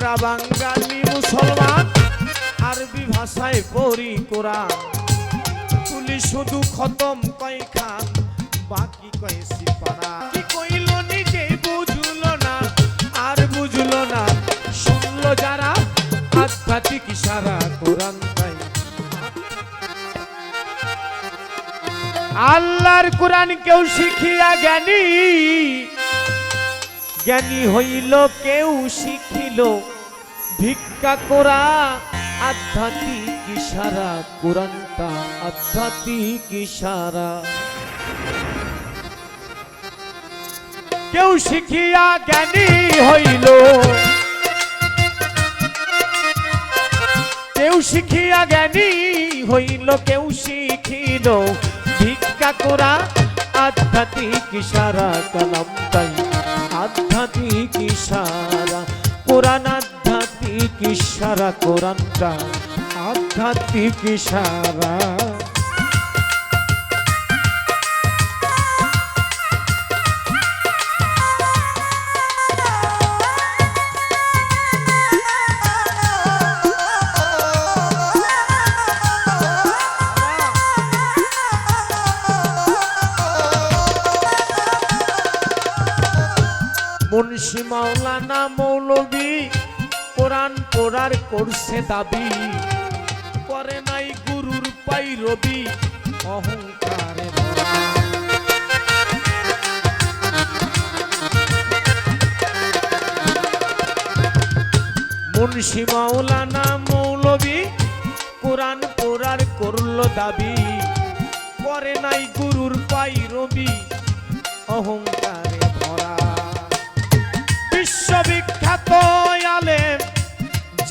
আমরা বাঙালি মুসলমান, আরবি ভাষায় পড়ি কোরআন। তুলি শুধু খতম কয় খান বাকি কয় সিপারা। কি কইল নিজে বুঝলো না, আর বুঝলো না। শুনল যারা আধ্যাত্মিক ইশারা কোরআন তাই। আল্লাহর কোরআন কেউ শিখিয়া জ্ঞানী জ্ঞানী হইল, কেউ শিখিল। ভিক্ষা করা আধ্যাত্মিক ইশারা, কোরআনটা আধ্যাত্মিক ইশারা। কেউ শিখিয়া জ্ঞানী হইল। কেউ শিখিয়া জ্ঞানী হইল, কেউ শিখিল। ভিক্ষা করা আধ্যাত্মিক ইশারা কালাম তাই আধ্যাত্মিক ইশারা কোরআন আধ্যাত্মিক ইশারা কোরআনটা আধ্যাত্মিক ইশারা। মুন্সি মাওলানা মৌলবী কোরআন পড়ার করছে দাবি। করে নাই গুরুর পাই রবি অহংকারে। মুন্সি মাওলানা মৌলবী কোরআন পড়ার করল দাবি। করে নাই গুরুর পাই রবি অহংকারে।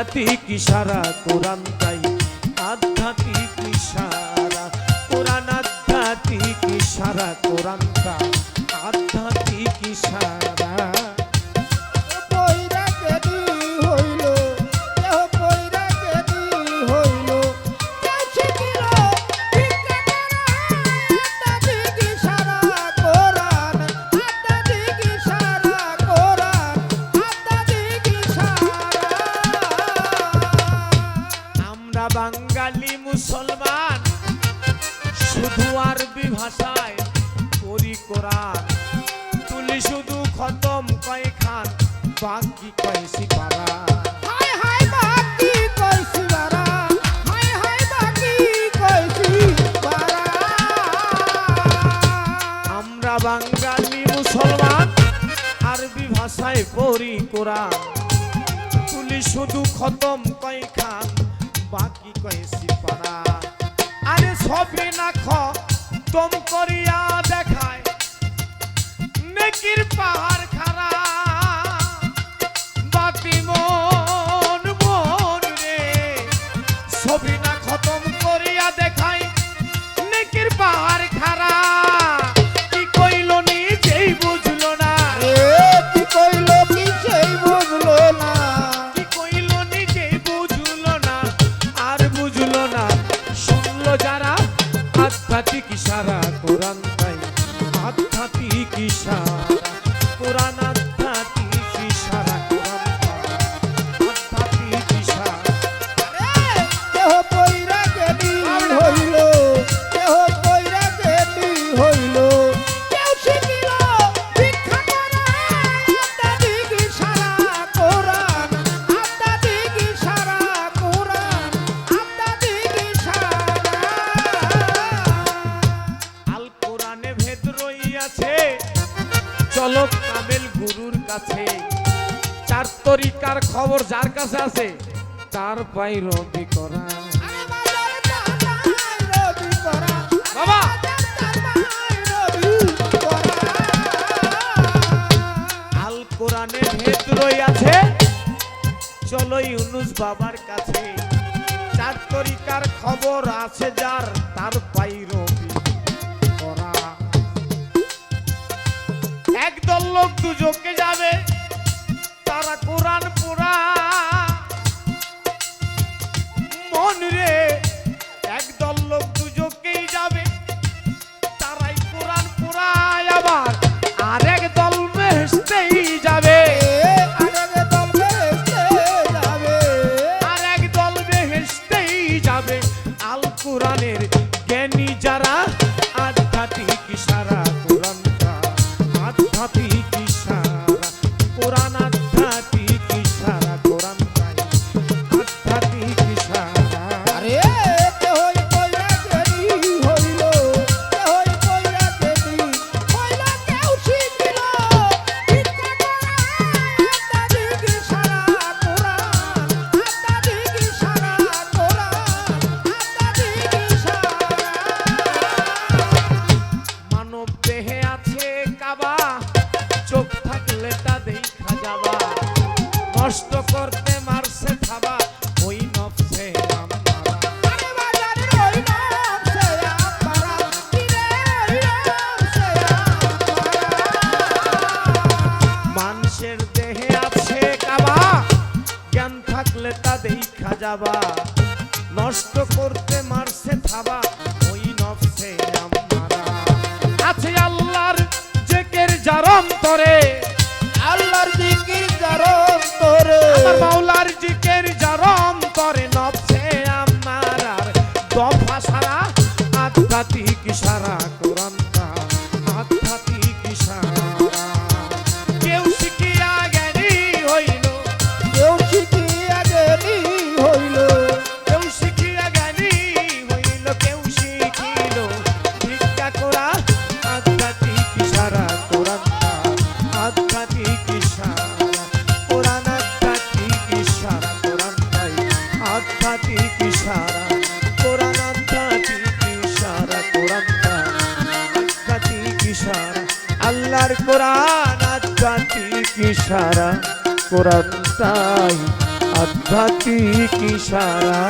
আধ্যাত্মিক ইশারা কোরআন তাই। আধ্যাত্মিক ইশারা কোরআন আধ্যাত্মিক ইশারা কোরআন তাই আধ্যাত্মিক ইশারা মুসলমান শুধু আরবি ভাষায় পড়ি কোরআন তুলি শুধু খতম কয় খান বাকি কয় সিপারা আমরা বাঙালি মুসলমান আরবি ভাষায় পড়ি কোরআন। তুলি শুধু খতম কয় খান বাকি কয় পারা আরে সবে না খ, দম করিয়া দেখায়। নেকির পাহাড় খারা বাতি মন মন রে। ছবি তরিকার খবর যার কাছে আছে, তার পাই রবি করা। বাবা! বাবার কাছে। তরিকার খবর আছে যার, তার করা। একদল লোক দুজকে যাবে। কোরআন যাবা। নষ্ট করতে মারছে থাবা ওই নফসে আমারা। আছে আল্লাহর জেকের জারম তরে আল্লাহর জিকির জারম তরে আমার মাওলার আল্লাহর কোরআন আধ্যাত্মিক ইশারা কোরআন তাই আধ্যাত্মিক সারা